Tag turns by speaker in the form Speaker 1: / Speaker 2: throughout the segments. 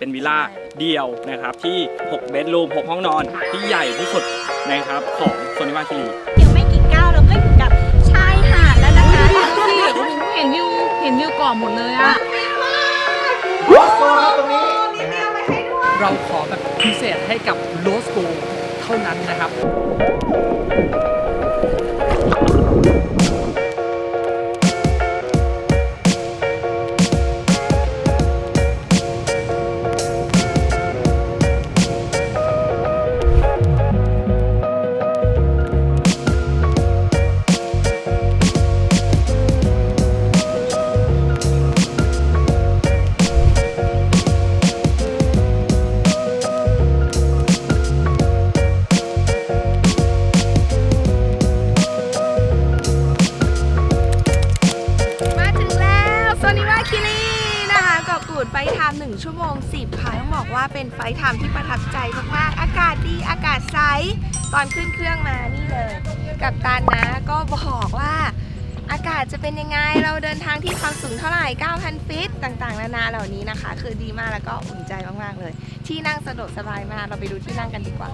Speaker 1: เป็นวิลล่าเดียวนะครับที่6เบดรูม6ห้องนอนที่ใหญ่ที่สุดนะครับของโซนิวาคิรี
Speaker 2: เพียงไม่กี่ก้าวเราก็อยู่กับชายหาดแล้วนะคะดูสิ
Speaker 3: เห็นวิวเห็นวิวเกาะหมดเลยอะ
Speaker 4: เราขอแบบพิเศษให้กับโลสโกเท่านั้นนะครับา
Speaker 2: ศจะเป็นยังไง เราเดินทางที่ความสูงเท่าไหร่ 9,000 ฟิต ต่างๆ นานาเหล่านี้นะคะ คือดีมากแล้วก็อุ่นใจมากๆเลย ที่นั่งสะดวกสบายมาก เราไปดูที่นั่งกันดีกว่า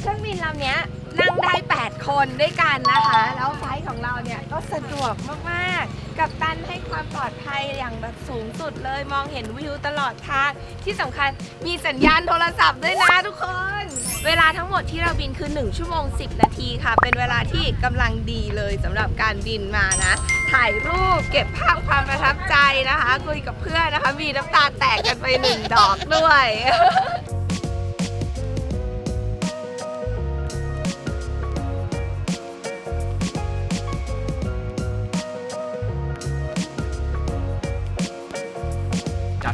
Speaker 2: เครื่องบินลำนี้นั่งได้ 8 คนด้วยกันนะคะ แล้วไฟล์ของเราเนี่ยก็สะดวกมากๆ กับตันให้ความปลอดภัยอย่างแบบสูงสุดเลยมองเห็นวิวตลอดทาง ที่สำคัญมีสัญญาณโทรศัพท์ด้วยนะทุกคน เวลาทั้งหมดที่เราบินคือ 1 ชั่วโมง 10 นาทีค่ะ เป็นเวลาที่กำลังดีเลยสำหรับการบินมานะ ถ่ายรูปเก็บภาพความประทับใจนะคะ คุยกับเพื่อนนะคะ มีน้ำตาแตกกันไปหนึ่งดอกด้วย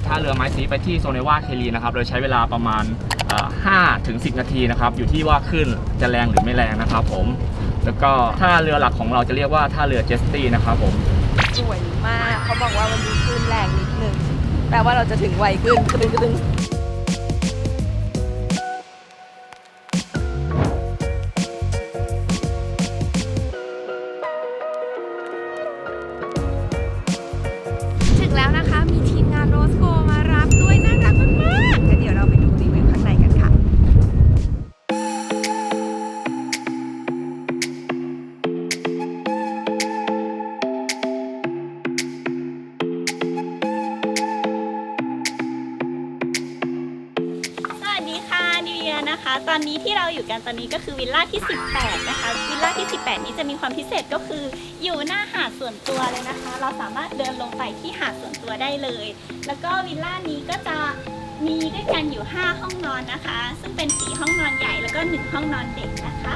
Speaker 1: ท่าเรือไม้สีไปที่โซเนวาเคลีนะครับ โดยใช้เวลาประมาณ5ถึง10 นาทีนะครับ อยู่ที่ว่าขึ้นจะแรงหรือไม่แรงนะครับผม แล้วก็ท่าเรือหลักของเราจะเรียกว่าท่าเรือเจสตี้นะครับผม
Speaker 2: สวยมาก เขาบอกว่าวันนี้คลื่นแรงนิดนึง แปลว่าเราจะถึงไวขึ้นกระดึงกระดึง กัน
Speaker 5: ตอนนี้ก็คือวิลล่าที่ 18 นะคะ วิลล่าที่ 18 นี้จะมีความพิเศษก็คืออยู่หน้าหาดส่วนตัวเลยนะคะ เราสามารถเดินลงไปที่หาดส่วนตัวได้เลย แล้วก็วิลล่านี้ก็จะมีด้วยกันอยู่ 5 ห้องนอนนะคะ ซึ่งเป็น 4 ห้องนอนใหญ่แล้วก็ 1 ห้องนอนเด็กนะคะ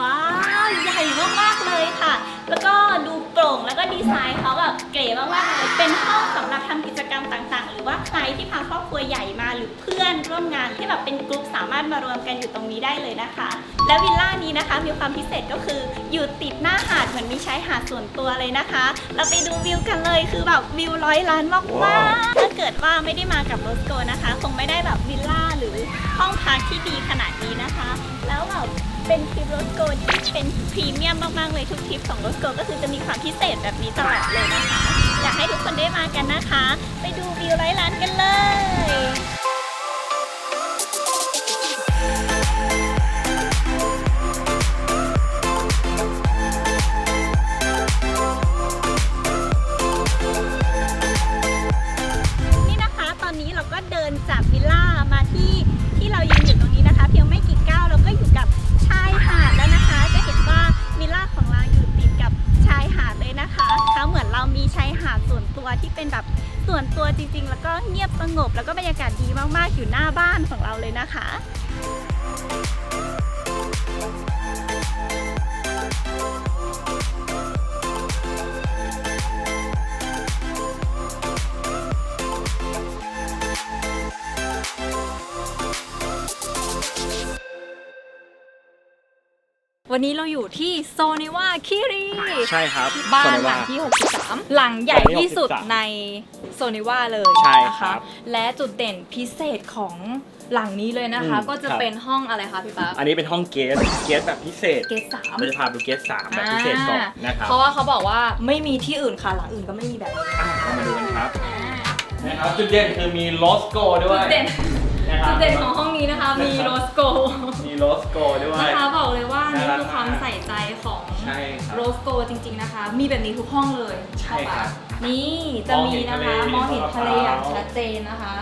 Speaker 5: ว้าวใหญ่มากๆเลยค่ะ แล้วก็ดูโปร่งแล้วก็ดีไซน์เขาแบบเก๋มากๆเลยเป็นห้องสำหรับทำกิจกรรมต่างๆ หรือว่าใครที่พาครอบครัวใหญ่มาหรือเพื่อนร่วมงานที่แบบเป็นกลุ่มสามารถมารวมกันอยู่ตรงนี้ได้เลยนะคะ และวิลล่านี้นะคะ มีความพิเศษก็คืออยู่ติดหน้าหาดเหมือนมีชายหาดส่วนตัวเลยนะคะ เราไปดูวิวกันเลยคือแบบวิวร้อยล้านมากๆถ้าเกิดว่าไม่ได้มากับโรสโกนะคะ คงไม่ได้แบบวิลล่าหรือห้องพักที่ดีขนาดนี้นะคะ แล้วแบบ เป็นทริปโรสโกที่เป็นพรีเมียมมากๆเลยทุกทริปของโรสโกก็คือจะมีความพิเศษแบบนี้ตลอดเลยนะคะ อยากให้ทุกคนได้มากันนะคะ ไปดูวิวไร้ร้านกันเลย อยู่หน้าบ้านของเราเลยนะคะ
Speaker 3: วันนี้เราอยู่ที่โซนิวาคิรี
Speaker 1: ใช่ครับ
Speaker 3: บ้าน
Speaker 1: โซ
Speaker 3: หลั
Speaker 1: ว
Speaker 3: งที่ 63 หลังใหญ่ที่สุด
Speaker 1: หลังที่63
Speaker 3: ในโซนิวาเลย
Speaker 1: ใช่
Speaker 3: นะ
Speaker 1: ครั
Speaker 3: คะ
Speaker 1: บ
Speaker 3: และจุดเด่นพิเศษของหลังนี้เลยนะคะ
Speaker 1: อืม
Speaker 3: ก็จะ
Speaker 1: ครับ
Speaker 3: เป็นห้องอะไรคะพี่ป๊า
Speaker 1: อันนี้เป็นห้องเกสเกสแบบพิเศษ
Speaker 3: เกสสาม
Speaker 1: เราจะพาดูเกสสามแบบพิเศษก่อนนะครับ
Speaker 3: เพราะว่าเขาบอกว่าไม่มีที่อื่นค่ะหลังอื่นก็ไม่มีแบบนี้
Speaker 1: อะเรามาดูกันครับ
Speaker 3: อ
Speaker 1: นะครับจุดเด่นคือมีโลสโกด้วย
Speaker 3: จุดเด่น
Speaker 1: นะครับ
Speaker 3: จุดเด่นของห้องนี้นะคะมีโรสโก
Speaker 1: มีโลสโกด้วย
Speaker 3: นะคะบอกเลยว่านี่
Speaker 1: น่ารัก
Speaker 3: คือความ
Speaker 1: มาก
Speaker 3: ใส่ใจของ
Speaker 1: ใช่ครับ
Speaker 3: โรสโกจริงๆนะคะ มีแบบนี้ทุกห้องเลย
Speaker 1: ใช่ครับ
Speaker 3: นี่จะมีนะคะ
Speaker 1: ม
Speaker 3: ม
Speaker 1: อ
Speaker 3: องง
Speaker 1: เห็
Speaker 3: เห็
Speaker 1: น
Speaker 3: น
Speaker 1: ทะ
Speaker 3: ทะ
Speaker 1: เล
Speaker 3: เลอย่างชัดเจนนะคะ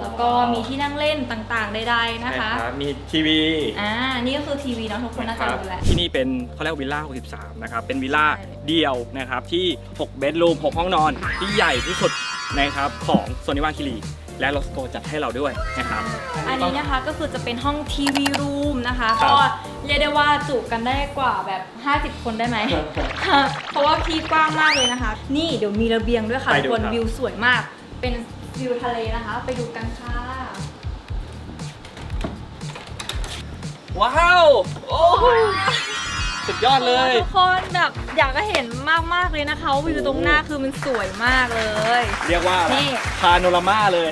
Speaker 3: แล้วก็มีที่นั่งเล่นต่างๆใดๆนะคะ
Speaker 1: ใช่รับมีทีวี
Speaker 3: อ่า นี่ก็คือทีวีเนาะทุกคนน่าจะรู้แหละ
Speaker 1: ที่นี่เป็นเขาเรียกว่าวิลล่า 63 นะครับ เป็นวิลล่า
Speaker 3: ใช่
Speaker 1: เดียวนะครับที่ 6 เบดรูม 6 ห้องนอน ที่ใหญ่ที่สุดนะครับของโซนิวาคิรี และโลสโกจัดให้เราด้วยนะครับ
Speaker 3: อันนี้นะคะก็คือจะเป็นห้องทีวีรูมนะคะ
Speaker 1: ครับ
Speaker 3: ก็เรียกได้ว่าจุกันได้กว่าแบบ 50 คนได้ไหม เพราะว่าที่กว้างมากเลยนะคะ นี่เดี๋ยวมีระเบียงด้วยค่ะ
Speaker 1: ไป
Speaker 3: ทุ
Speaker 1: ดู
Speaker 3: กคน
Speaker 1: ครับ
Speaker 3: วิวสวยมาก เป็นวิวทะเลนะคะ ไปดูกันค่ะ
Speaker 1: ว้าว โอ้สุดยอดเลย
Speaker 3: ทุกคนแบบ อยากจะเห็นมากๆเลยนะคะว่าวิวตรงหน้าคือมันสวยมากเลย
Speaker 1: เรียกว่า
Speaker 3: นี่
Speaker 1: พาโนรามาเลย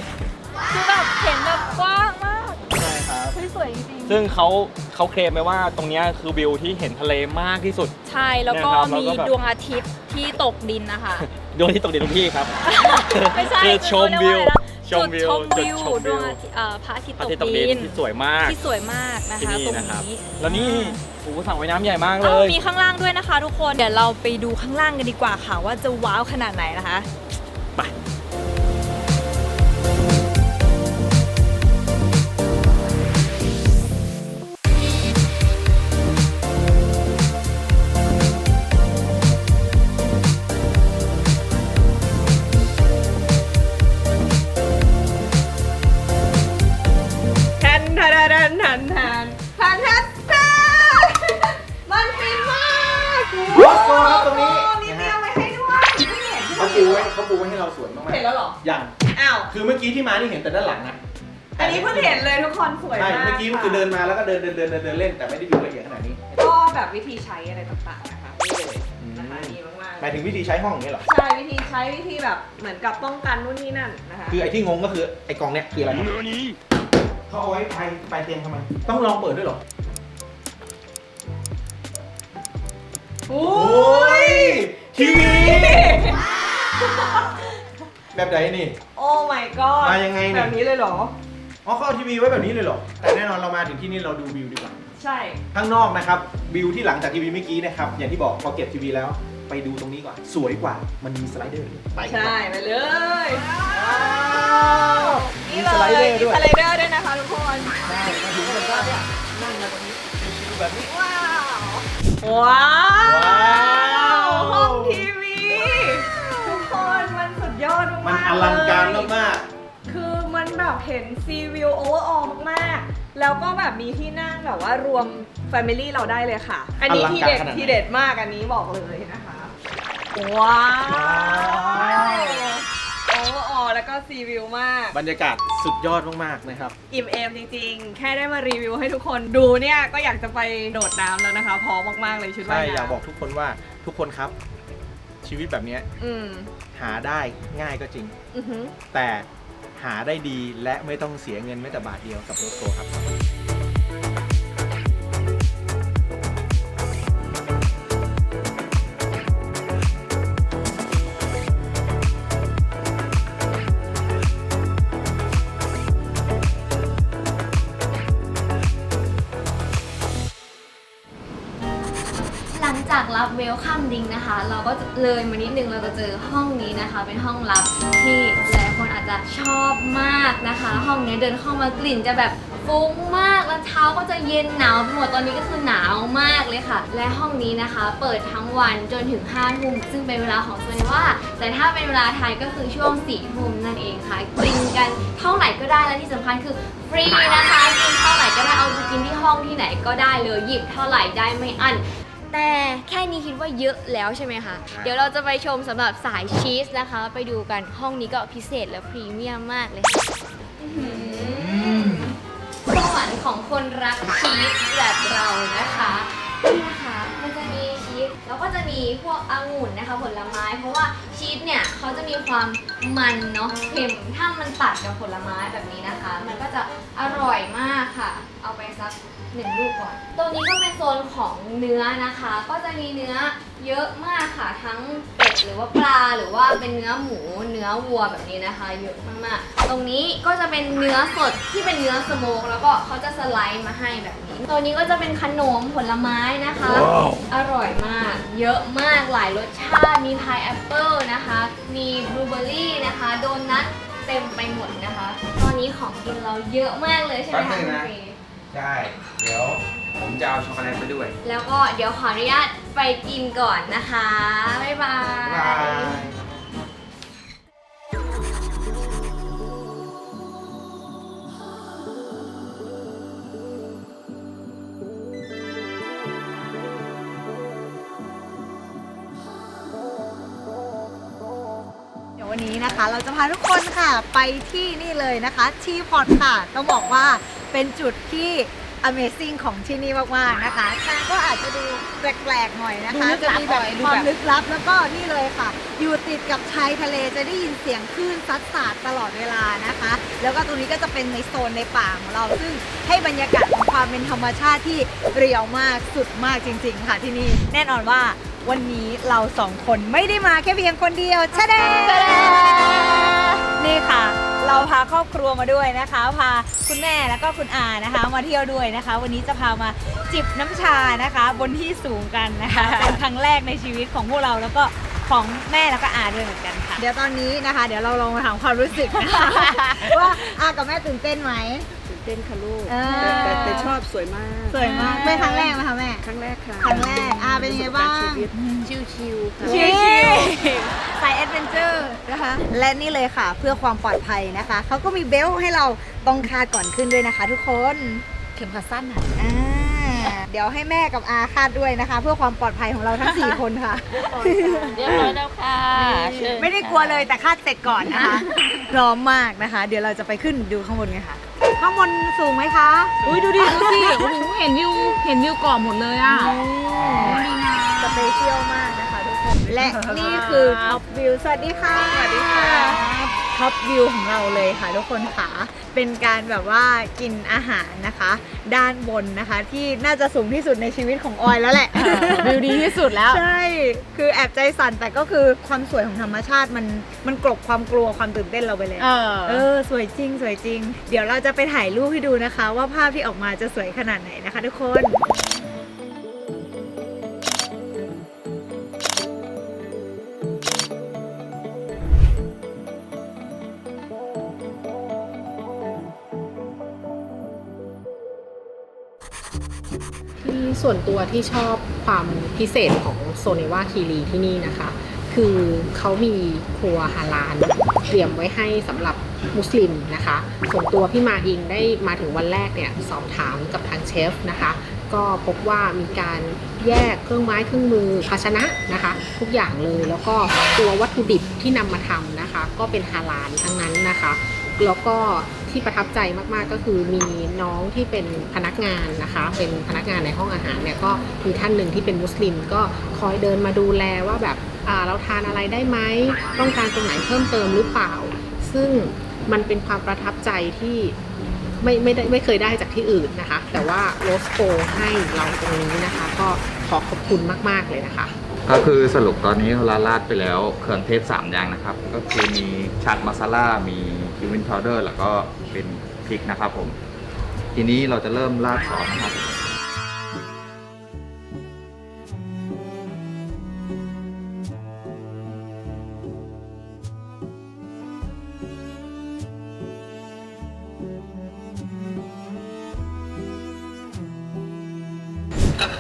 Speaker 3: คือแบบเห็นแบบกว้างมาก
Speaker 1: ใช่ครับ
Speaker 3: เฮ้ยสวยจริง
Speaker 1: ซึ่งเขาเขาเคลมไว้ว่าตรงเนี้ยคือวิวที่เห็นทะเลมากที่สุด
Speaker 3: ๆใช่แล้วก็
Speaker 1: เนี่ยครับ
Speaker 3: มี
Speaker 1: แล้วก็แบบ
Speaker 3: ดวงอาทิตย์ที่ตกดินนะคะ
Speaker 1: ดวงที่ตกดินทุกที่ครับ
Speaker 3: ไม่ใช่
Speaker 1: คือชมวิวช
Speaker 3: จุ
Speaker 1: ม
Speaker 3: ด
Speaker 1: วิว
Speaker 3: ชมวิว
Speaker 1: จุดชมวิว
Speaker 3: ดวงอาทิตย์เอ่อพระอาทิตย์
Speaker 1: พระ
Speaker 3: ต
Speaker 1: อากทิตย์ตก
Speaker 3: ดิ
Speaker 1: ดิน
Speaker 3: น
Speaker 1: ที่สวยมาก
Speaker 3: ที่สวยมากนะ
Speaker 1: ที่
Speaker 3: คะ
Speaker 1: นี่
Speaker 3: ตรง
Speaker 1: นะครับ
Speaker 3: นี้
Speaker 1: แล้วนี่โอ้โหสั่งไว้น้ำใหญ่มากเล
Speaker 3: เอ้าย มีข้างล่างด้วยนะคะ ทุกคนเดี๋ยวเราไปดูข้างล่างกันดีกว่าค่ะ ว่าจะว้าวขนาดไหนนะคะ
Speaker 1: ปู
Speaker 6: ไว้เขา
Speaker 7: ปูไว้ให้เราสวยมากๆ
Speaker 6: เห็นแล้วเหรอ
Speaker 7: ยัง
Speaker 6: อ้าว
Speaker 7: คือเมื่อกี้ที่มานี่เห็นแต่ด้านหลังนะ
Speaker 6: อันนี้เพิ่งเห็นเลยทุกคนสวย
Speaker 7: ใช่
Speaker 6: มาก
Speaker 7: เมื่อกี้มันคือเดินมาแล้วก็เดินเดินเดินเดินเดินเล่นแต่ไม่ได้ดูละเอียดขนาดนี้
Speaker 6: ก็แบบวิธีใช้อะไรต่างๆนะคะนี่เลยนะคะดีมาก
Speaker 7: หมายถึงวิธีใช้ห้องอย่างนี้เหรอ
Speaker 6: ๆใช่วิธีใช้วิธีแบบเหมือนกับป้องกันนู่นนี่นั่นนะคะ
Speaker 7: คือไอ้ที่งงก็คือไอ้กล่องเนี้ยคืออะไรครับเขาเอาไว้ไปไปเตียงทำไม ต้องลองเปิดด้วยเหรอ
Speaker 6: โอ้
Speaker 7: โอ้ยทีวี แบบไหนนี่
Speaker 6: โอ้ my god
Speaker 7: มายังไงเนี่ย
Speaker 6: แบบนี้เลยเหรอ
Speaker 7: อ๋อเขาเอาทีวีไว้แบบนี้เลยเหรอ แต่แน่นอนเรามาถึงที่นี่เราดูวิวดีกว่า
Speaker 6: ใช่
Speaker 7: ข้างนอกนะครับวิวที่หลังจากทีวีเมื่อกี้นะครับ อย่างที่บอกพอเก็บทีวีแล้ว ไปดูตรงนี้ก่อน สวยกว่ามันมีสไลเดอร์ด้วยไปกัน
Speaker 6: ใช่
Speaker 7: ครับ
Speaker 6: ไปเลย ว้าวนี่เลย
Speaker 7: มีสไลเดอร์ด้วย
Speaker 6: มีสไลเดอร์ด้วยนะคะทุกคน
Speaker 7: ใช่มาถึงมันก็เนี่ยนั่งมาตรงนี้ชิวๆแบบนี้
Speaker 6: ว้าว ว้าว
Speaker 7: ว้าว ลังการ
Speaker 6: เลย
Speaker 7: มาก
Speaker 6: คือมันแบบเห็นซีวิวโอเวอร์ออลมากๆ แล้วก็แบบมีที่นั่งแบบว่ารวมแฟมิลี่เราได้เลยค่ะ อันนี้ทีเด็ดทีเด็ดมากอันนี้บอกเลยนะคะ ว้าวโอเวอร์ออลแล้วก็ซีวิวมาก
Speaker 7: ๆ บรรยากาศสุดยอดมากๆนะครับ
Speaker 6: อิ่มเอมจริงๆ แค่ได้มารีวิวให้ทุกคนดูเนี่ยก็อยากจะไปโดดน้ำแล้วนะคะพร้อมมากๆเลยชุด
Speaker 7: ใช่
Speaker 6: ว่ายน้ำ
Speaker 7: อยากบอกทุกคนว่าทุกคนครับ ชีวิตแบบเนี้ย
Speaker 6: อืม
Speaker 7: หาได้ง่ายก็จริง
Speaker 6: อือหือ
Speaker 7: แต่หาได้ดีและไม่ต้องเสียเงินแม้แต่บาทเดียวกับรถโตค
Speaker 8: รับ วลคัมดิงนะคะ เราก็เลยมานิดนึงเราจะเจอห้องนี้นะคะ เป็นห้องลับที่หลายคนอาจจะชอบมากนะคะ ห้องนี้เดินเข้ามากลิ่นจะแบบฟุ้งมากแล้วเช้าก็จะเย็นหนาวไปหมดตอนนี้ก็คือหนาวมากเลยค่ะ และห้องนี้นะคะ เปิดทั้งวันจนถึง5ทุ่มซึ่งเป็นเวลาของโซนว่า แต่ถ้าเป็นเวลาไทยก็คือช่วง4ทุ่มนั่นเองค่ะ กินกันเท่าไหร่ก็ได้และที่สำคัญคือฟรีนะคะกินเท่าไหร่ก็ได้เอาไปกินที่ห้องที่ไหนก็ได้เลยหยิบเท่าไหร่ได้ไม่อั้น แต่แค่นี้คิดว่าเยอะแล้วใช่ไหมคะ เดี๋ยวเราจะไปชมสำหรับสายชีสนะคะ ไปดูกันห้องนี้ก็พิเศษและพรีเมียมมากเลยค่ะสวรรค์ของคนรักชีสแบบเรานะคะ แล้วก็จะมีพวกองุ่นนะคะผลไม้ เพราะว่าชีสเนี่ยเขาจะมีความมันเนาะเค็มถ้ามันตัดกับผลไม้แบบนี้นะคะ มันก็จะอร่อยมากค่ะ เอาไปสักหนึ่งลูกก่อนตรงนี้ก็เป็นโซนของเนื้อนะคะ ก็จะมีเนื้อเยอะมากค่ะ ทั้งเป็ดดหรือว่าปลาหรือว่าเป็นเนื้อหมู เนื้อวัวแบบนี้นะคะ เยอะมากๆ ตรงนี้ก็จะเป็นเนื้อสดที่เป็นเนื้อสโมกแล้วก็เขาจะสไลด์มาให้แบบนี้ ตัวนี้ก็จะเป็นขนมผลไม้นะคะ อร่อยมาก เยอะมากหลายรสชาติ มีพายแอปเปิลนะคะ มีบลูเบอร์รี่นะคะ โดนัทเต็มไปหมดนะคะ ตอนนี้ของกินเราเยอะมากเลยใช่ไหมคะคุณเฟย์
Speaker 9: ได้เดี๋ยวผมจะเอาช็อกโกแลตไปด้วย
Speaker 8: แล้วก็เดี๋ยวขออนุญาตไปกินก่อนนะคะ บ๊ายบาย
Speaker 6: เดี๋ยววัน นี้นะคะ เราจะพาทุกคนค่ะไปที่นี่เลยนะคะทีพอร์ตค่ะต้องบอกว่าเป็นจุดที่ Amazing ของที่นี่มากๆนะคะแต่ก็อาจจะดูแปลกๆหน่อยนะคะจะมีแบบความลึกลับแล้วก็นี่เลยค่ะ อยู่ติดกับชายทะเลจะได้ยินเสียงคลื่นซัดสาดตลอดเวลานะคะ แล้วก็ตรงนี้ก็จะเป็นในโซนในป่าของเรา ซึ่งให้บรรยากาศของความเป็นธรรมชาติที่เรียวมากสุดมากจริง ๆ ค่ะที่นี่ แน่นอนว่า วันนี้เราสองคนไม่ได้มาแค่เพียงคนเดียวชะเดนี่ค่ะ เราพาครอบครัวมาด้วยนะคะ พาคุณแม่แล้วก็คุณอานะคะ มาเที่ยวด้วยนะคะ วันนี้จะพามาจิบน้ำชานะคะ บนที่สูงกันนะคะเป็นครั้งแรกในชีวิตของพวกเราแล้วก็ของแม่แล้วก็อาด้วยเหมือนกันค่ะ เดี๋ยวตอนนี้นะคะ เดี๋ยวเราลองมาถามความรู้สึกนะคะว่าอากับแม่ตื่นเต้นไหม
Speaker 10: ตื่น เต้นค่ะลูก
Speaker 6: เออ
Speaker 10: แต่แต่แต่ชอบสวยมาก
Speaker 6: สวยมากไม่ครั้งแรกนะคะแม่
Speaker 10: ครั้งแรกค่ะ
Speaker 6: ครั้งแรกอ่าเป็นยังไงบ้าง
Speaker 10: ชีวิตชิวๆค่ะ
Speaker 6: ชิลสายแอดเวนเจอร์นะคะ และนี่เลยค่ะเพื่อความปลอดภัยนะคะ เขาก็มีเบลต์ให้เราต้องคาดก่อนขึ้นด้วยนะคะทุกคน
Speaker 3: เข็มขัดสั้นอะ
Speaker 6: อ่าเดี๋ยวให้แม่กับอาคาดด้วยนะคะ เพื่อความปลอดภัยของเราทั้ง 4 คนค่ะ
Speaker 3: เรียบร้อยแล้วค่ะเชิญ
Speaker 6: ไม่ได้กลัวเลยแต่คาดเสร็จก่อนนะคะ พร้อมมากนะคะ เดี๋ยวเราจะไปขึ้นดูข้างบนกันค่ะ ข้างบนสูงไหมคะ
Speaker 3: อุ้ยดูดิดูสิโอ้โหเห็นวิวเห็นวิวเกาะหมดเลยอะ
Speaker 6: สเปเชียลมากนะคะทุกคน และนี่คือท็อปวิว สวัสดีค่ะ สวัสดีค่ะ ท็อปวิวของเราเลยค่ะทุกคนค่ะ เป็นการแบบว่ากินอาหารนะคะ ด้านบนนะคะที่น่าจะสูงที่สุดในชีวิตของออยแล้วแหละ
Speaker 3: วิวดีที่สุดแล้ว
Speaker 6: ใช่ คือแอบใจสั่นแต่ก็คือความสวยของธรรมชาติมันมันกลบความกลัวความตื่นเต้นเราไปเลย
Speaker 3: เออ
Speaker 6: เออ สวยจริง สวยจริง เดี๋ยวเราจะไปถ่ายรูปให้ดูนะคะ ว่าภาพที่ออกมาจะสวยขนาดไหนนะคะ ทุกคน
Speaker 11: ส่วนตัวที่ชอบความพิเศษของโซเนวาคีรีที่นี่นะคะ คือเขามีครัวฮาลาลเตรียมไว้ให้สำหรับมุสลิมนะคะ ส่วนตัวพี่มาเองได้มาถึงวันแรกเนี่ยสอบถามกับทางเชฟนะคะ ก็พบว่ามีการแยกเครื่องไม้เครื่องมือภาชนะนะคะ ทุกอย่างเลยแล้วก็ตัววัตถุดิบที่นำมาทำนะคะ ก็เป็นฮาลาลทั้งนั้นนะคะ แล้วก็ ที่ประทับใจมากๆก็คือมีน้องที่เป็นพนักงานนะคะ เป็นพนักงานในห้องอาหารเนี่ยก็มีท่านหนึ่งที่เป็นมุสลิม ก็คอยเดินมาดูแลว่าแบบเราทานอะไรได้ไหมต้องการตรงไหนเพิ่มเติมหรือเปล่า ซึ่งมันเป็นความประทับใจที่ไม่ไม่ได้ไม่เคยได้จากที่อื่นนะคะ แต่ว่าโรสโกให้เราตรงนี้นะคะ ก็ขอขอบคุณมาก ๆ เลยนะคะ
Speaker 12: ก็คือสรุปตอนนี้เราราดไปแล้วเครื่องเทศ3อย่างนะครับ ก็คือมีชัดมาซาล่ามี คิววินพาวเดอร์แล้วก็เป็นพริกนะครับผม ทีนี้เราจะเริ่มราดซอสนะครับ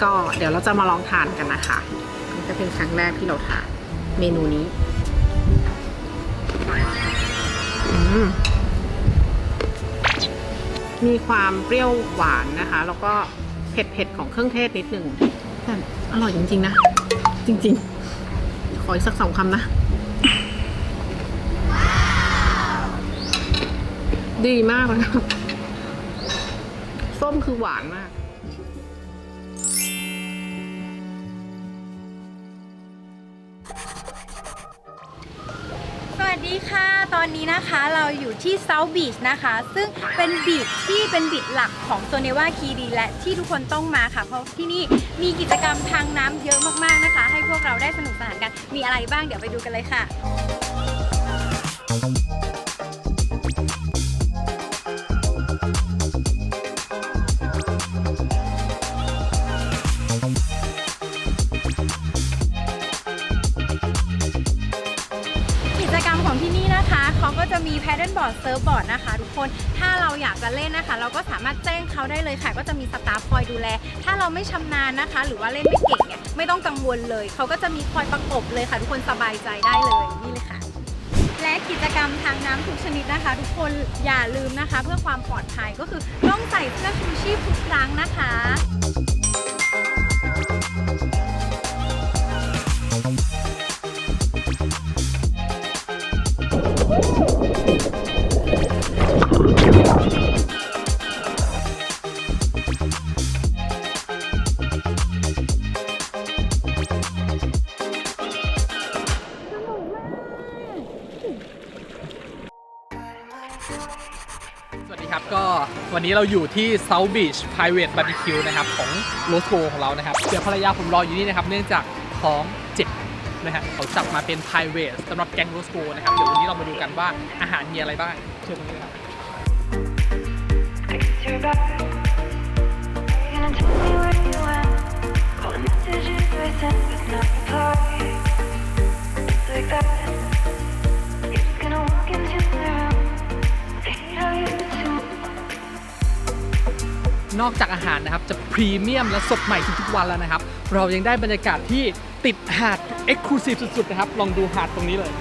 Speaker 11: ก็เดี๋ยวเราจะมาลองทานกันนะคะนี่จะเป็นครั้งแรกที่เราทานเมนูนี้ มีความเปรี้ยวหวานนะคะ แล้วก็เผ็ดๆของเครื่องเทศนิดหนึ่งแต่อร่อยจริง ๆ นะ จริง ๆ ขออีกสักสองคำนะ ดีมากเลยส้มคือหวานมาก
Speaker 3: ดีค่ะ ตอนนี้นะคะเราอยู่ที่ South Beach นะคะ ซึ่งเป็นบีชที่เป็นบีชหลักของโซเนวาคีรีและที่ทุกคนต้องมาค่ะ เพราะที่นี่มีกิจกรรมทางน้ำเยอะมากๆนะคะ ให้พวกเราได้สนุกสนานกัน มีอะไรบ้างเดี๋ยวไปดูกันเลยค่ะ ก็จะมี paddle board surf board นะคะ ทุกคนถ้าเราอยากจะเล่นนะคะ เราก็สามารถแจ้งเขาได้เลยค่ะ ก็จะมีสตาฟคอยดูแล ถ้าเราไม่ชำนาญนะคะ หรือว่าเล่นไม่เก่งเนี่ยไม่ต้องกังวลเลย เขาก็จะมีคอยประกบเลยค่ะ ทุกคนสบายใจได้เลยนี่เลยค่ะและกิจกรรมทางน้ำทุกชนิดนะคะ ทุกคนอย่าลืมนะคะ เพื่อความปลอดภัยก็คือต้องใส่เสื้อชูชีพทุกครั้งนะคะ
Speaker 4: นี้เราอยู่ที่ South Beach Private Barbecue นะครับของ r o s c o ของเรานะครับเดี๋ยวภรรยาผมรออยู่นี่นะครับ เนื่องจากท้องเจ็บนะฮะเขาจับมาเป็น private สำหรับแกง r o s c o นะครับ เดี๋ยววันนี้เรามาดูกันว่าอาหารมีอะไรบ้างเชิญตรงนี้เลยครับ นอกจากอาหารนะครับ จะพรีเมียมและสดใหม่ทุกๆวันแล้วนะครับ เรายังได้บรรยากาศที่ติดหาดเอ็กซ์คลูซีฟสุดๆนะครับ ลองดูหาดตรงนี้เลย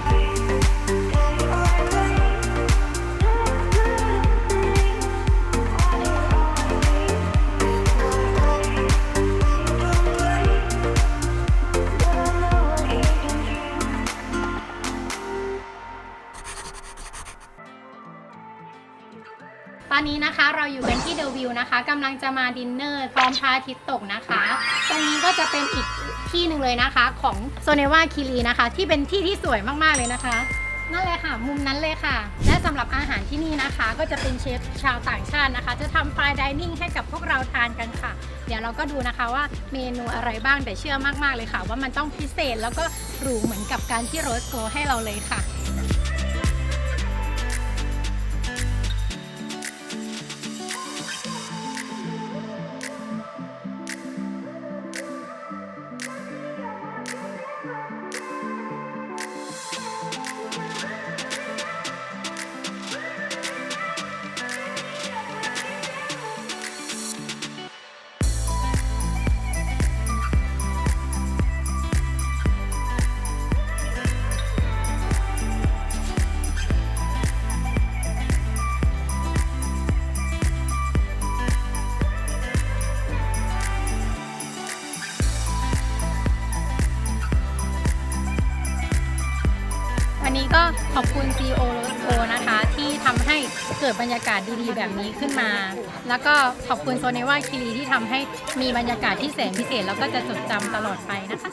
Speaker 13: นะคะกำลังจะมาดินเนอร์พร้อมพระอาทิตย์ตกนะคะ ตรงนี้ก็จะเป็นอีกที่หนึ่งเลยนะคะ ของโซเนวาคิรีนะคะ ที่เป็นที่ที่สวยมากๆเลยนะคะนั่นเลยค่ะ มุมนั้นเลยค่ะ และสำหรับอาหารที่นี่นะคะ ก็จะเป็นเชฟชาวต่างชาตินะคะ จะทำฟรายดิเนิ่งให้กับพวกเราทานกันค่ะ เดี๋ยวเราก็ดูนะคะว่าเมนูอะไรบ้างแต่เชื่อมากๆเลยค่ะ ว่ามันต้องพิเศษแล้วก็หรูเหมือนกับการที่โรสโกให้เราเลยค่ะ เกิดบรรยากาศดีๆ แบบนี้ขึ้นมา แล้วก็ขอบคุณโซเนว่าคิรีที่ทำให้มีบรรยากาศที่แสนพิเศษ แล้วก็จะจดจำตลอดไปนะคะ